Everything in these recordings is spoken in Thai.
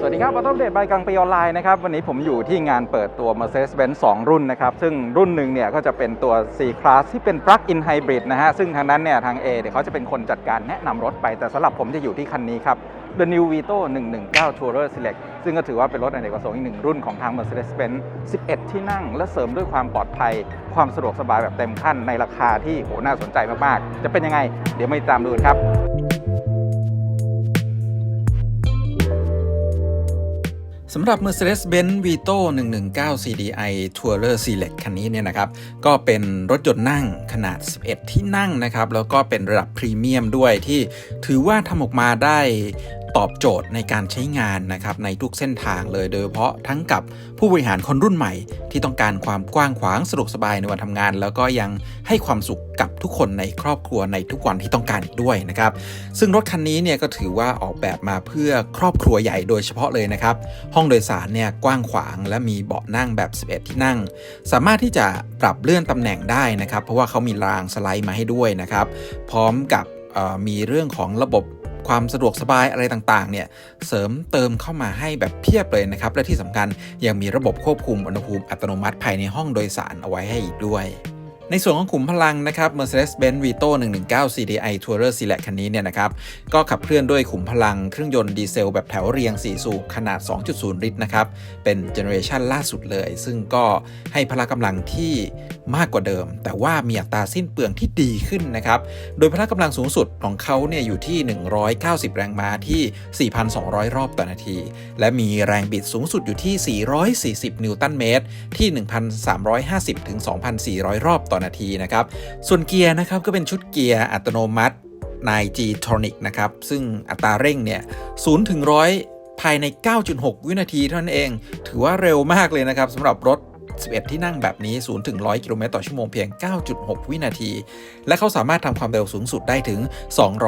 สวัสดีครับมาต้อมเดตใบกลางปีออนไลน์นะครับ วันนี้ผมอยู่ที่งานเปิดตัว Mercedes-Benz 2 รุ่นนะครับ ซึ่งรุ่นหนึ่งเนี่ยก็จะเป็นตัว C Class ที่เป็น Plug-in Hybrid นะฮะ ซึ่งทางนั้นเนี่ยทาง A เดี๋ยวเขาจะเป็นคนจัดการแนะนำรถไป แต่สำหรับผมจะอยู่ที่คันนี้ครับ The New Vito 119 Tourer Select ซึ่งก็ถือว่าเป็นรถอเนกประสงค์อีกหนึ่งรุ่นของทาง Mercedes-Benz 11 ที่นั่ง และเสริมด้วยความปลอดภัย ความสะดวกสบายแบบเต็มขั้นในราคาที่โหน่าสนใจมากๆ จะเป็นยังไง เดี๋ยวมาติดตามดูครับ สำหรับ Mercedes-Benz Vito 119 CDI Tourer Select คันนี้เนี่ยนะครับ ก็เป็นรถยนต์นั่งขนาด 11 ที่นั่งนะครับ แล้วก็เป็นระดับพรีเมียมด้วยที่ถือว่าทำออกมาได้ ตอบโจทย์ในการใช้งานนะครับในทุกเส้นทางเลยโดยเฉพาะทั้งกับผู้บริหารคนรุ่นใหม่ ที่ต้องการความกว้างขวางสะดวกสบายในวันทำงาน แล้วก็ยังให้ความสุขกับทุกคนในครอบครัวในทุกวันที่ต้องการอีกด้วยนะครับซึ่งรถคันนี้เนี่ยก็ถือว่าออกแบบมาเพื่อครอบครัวใหญ่โดยเฉพาะเลยนะครับห้องโดยสารเนี่ยกว้างขวางและมีเบาะนั่งแบบ 11 ที่นั่ง สามารถที่จะปรับเลื่อนตำแหน่งได้นะครับ เพราะว่าเขามีรางสไลด์มาให้ด้วยนะครับ พร้อมกับมีเรื่องของระบบ ความสะดวกสบายอะไรต่างๆเนี่ยเสริมเติมเข้ามาให้แบบเพียบเลยนะครับ และที่สำคัญยังมีระบบควบคุมอุณหภูมิอัตโนมัติภายในห้องโดยสารเอาไว้ให้อีกด้วย ในส่วนของขุมพลังนะครับ Mercedes-Benz Vito 119 CDI Tourer Select คันนี้เนี่ยนะครับก็ขับเคลื่อนด้วยขุมพลังเครื่องยนต์ดีเซลแบบแถวเรียง 4 สูบขนาด 2.0 ลิตรนะครับ เป็นเจเนอเรชันล่าสุดเลย ซึ่งก็ให้พละกำลังที่มากกว่าเดิม แต่ว่ามีอัตราสิ้นเปลืองที่ดีขึ้นนะครับ โดยพละกำลังสูงสุดของเขาเนี่ยอยู่ที่ 190 แรงม้าที่ 4,200 รอบต่อนาที และมีแรงบิดสูงสุดอยู่ที่ 440 นิวตันเมตรที่ 1,350ถึง2,400 รอบต่อนาทีนะครับ ส่วนเกียร์นะครับก็เป็นชุดเกียร์อัตโนมัติ 9G Tronic นะครับ ซึ่งอัตราเร่งเนี่ย0ถึง100 ภายใน 9.6 วินาทีเท่านั้นเอง ถือว่าเร็วมากเลยนะครับสำหรับรถ 11 ที่นั่งแบบนี้ 0 ถึง 100 กิโลเมตรต่อชั่วโมงเพียง 9.6 วินาที และเขาสามารถทำความเร็วสูงสุดได้ถึง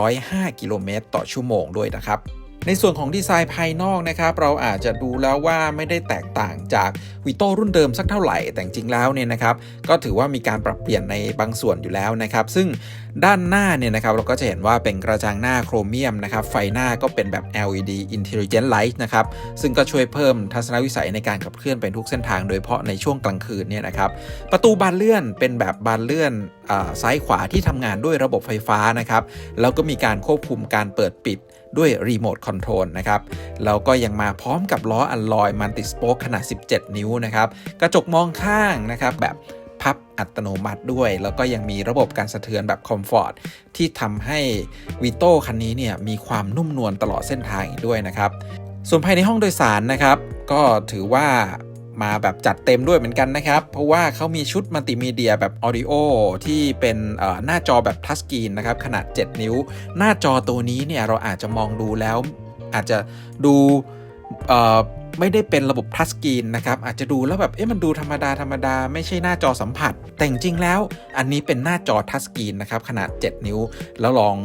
205 กิโลเมตรต่อชั่วโมงด้วยนะครับ ในส่วนของดีไซน์ภายนอกนะครับเราอาจจะดูแล้วว่าไม่ได้แตกต่างจากวิโต้รุ่นเดิมสักเท่าไหร่ แต่จริงแล้วเนี่ยนะครับก็ถือว่ามีการปรับเปลี่ยนในบางส่วนอยู่แล้วนะครับ ซึ่งด้านหน้าเนี่ยนะครับเราก็จะเห็นว่าเป็นกระจังหน้าโครเมียมนะครับไฟหน้าก็เป็นแบบ LED Intelligent Light นะครับซึ่งก็ช่วยเพิ่มทัศนวิสัยในการขับเคลื่อนไปทุกเส้นทางโดยเฉพาะในช่วงกลางคืนเนี่ยนะครับประตูบานเลื่อนเป็นแบบบานเลื่อน ซ้ายขวาที่ทำงานด้วยระบบไฟฟ้านะครับแล้วก็มีการควบคุมการเปิดปิดด้วยรีโมทคอนโทรลนะครับแล้วก็ยังมาพร้อมกับล้ออัลลอยมันติสโป๊กขนาด 17 นิ้วนะครับกระจกมองข้างนะครับแบบพับอัตโนมัติด้วย แล้วก็ยังมีระบบการสะเทือนแบบคอมฟอร์ตที่ทำให้วีโต้คันนี้เนี่ยมีความนุ่มนวลตลอดเส้นทางอีกด้วยนะครับส่วนภายในห้องโดยสารนะครับ ก็ถือว่า มาแบบจัดเต็มด้วยเหมือนกันนะครับ เพราะว่าเขามีชุดมัลติมีเดียแบบออดิโอที่เป็นหน้าจอแบบทัชสกรีนนะครับ ขนาด 7 นิ้ว หน้าจอตัวนี้เนี่ยเราอาจจะมองดูแล้ว อาจจะดูไม่ได้เป็นระบบทัชสกรีนนะครับ อาจจะดูแล้วแบบ เอ๊ะ มันดูธรรมดา ธรรมดา ไม่ใช่หน้าจอสัมผัส แต่จริงๆแล้ว อันนี้เป็นหน้าจอทัชสกรีนนะครับ ขนาด 7 นิ้ว แล้วลอง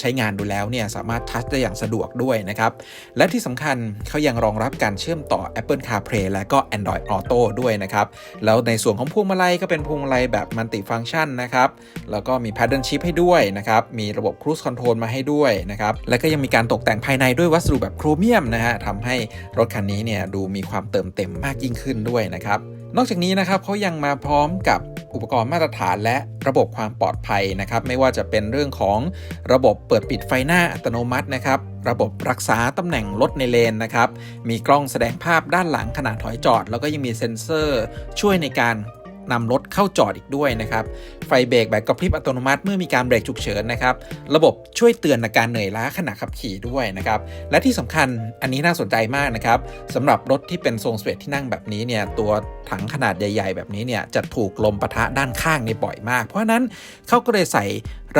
ใช้งานดูแล้วเนี่ยสามารถทัชได้อย่างสะดวกด้วยนะครับ และที่สำคัญเขายังรองรับการเชื่อมต่อ Apple CarPlay และก็ Android Auto ด้วยนะครับ แล้วในส่วนของพวงมาลัยก็เป็นพวงมาลัยแบบมัลติฟัง c t ชันนะครับ แล้วก็มี Paddle Shift ให้ด้วยนะครับ มีระบบ Cruise Control มาให้ด้วยนะครับ และก็ยังมีการตกแต่งภายในด้วยวัสดุแบบโครเมียมนะฮะทำให้รถคันนี้เนี่ยดูมีความเติมเต็มมากยิ่งขึ้นด้วยนะครับ นอกจากนี้นะครับเขายังมาพร้อมกับอุปกรณ์มาตรฐานและระบบความปลอดภัยนะครับ ไม่ว่าจะเป็นเรื่องของระบบเปิดปิดไฟหน้าอัตโนมัตินะครับ ระบบรักษาตำแหน่งรถในเลนนะครับ มีกล้องแสดงภาพด้านหลังขณะถอยจอด แล้วก็ยังมีเซ็นเซอร์ช่วยในการนำรถเข้าจอดอีกด้วยนะครับ ไฟเบรกแบบกระพริบอัตโนมัติเมื่อมีการเบรกฉุกเฉินนะครับ ระบบช่วยเตือนอาการเหนื่อยล้าขณะขับขี่ด้วยนะครับ และที่สำคัญอันนี้น่าสนใจมากนะครับสำหรับรถที่เป็นทรงสเวทที่นั่งแบบนี้เนี่ยตัว ถังขนาดใหญ่ๆ แบบนี้เนี่ยจะถูกลมปะทะด้านข้างในบ่อยมาก เพราะนั้นเขาก็เลยใส่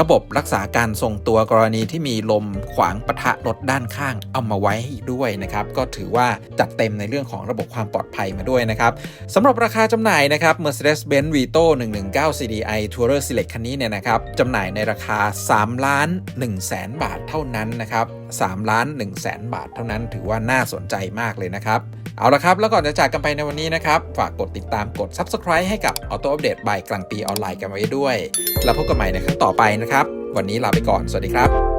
ระบบรักษาการทรงตัวกรณีที่มีลมขวางปะทะรถด้านข้างเอามาไว้ด้วยนะครับก็ถือว่าจัดเต็มในเรื่องของระบบความปลอดภัยมาด้วยนะครับสำหรับราคาจำหน่ายนะครับ Mercedes-Benz Vito 119 CDI Tourer Select คันนี้เนี่ยนะครับจำหน่ายในราคา3ล้าน1แสนบาทเท่านั้นนะครับ3ล้าน1แสนบาทเท่านั้นถือว่าน่าสนใจมากเลยนะครับ เอาละครับ แล้วก่อนจะจากกันไปในวันนี้นะครับ ฝากกดติดตามกด Subscribe ให้กับ Auto Update บายกลางปีออนไลน์กันไว้ด้วย แล้วพบกันใหม่ในครั้งต่อไปนะครับ วันนี้ลาไปก่อน สวัสดีครับ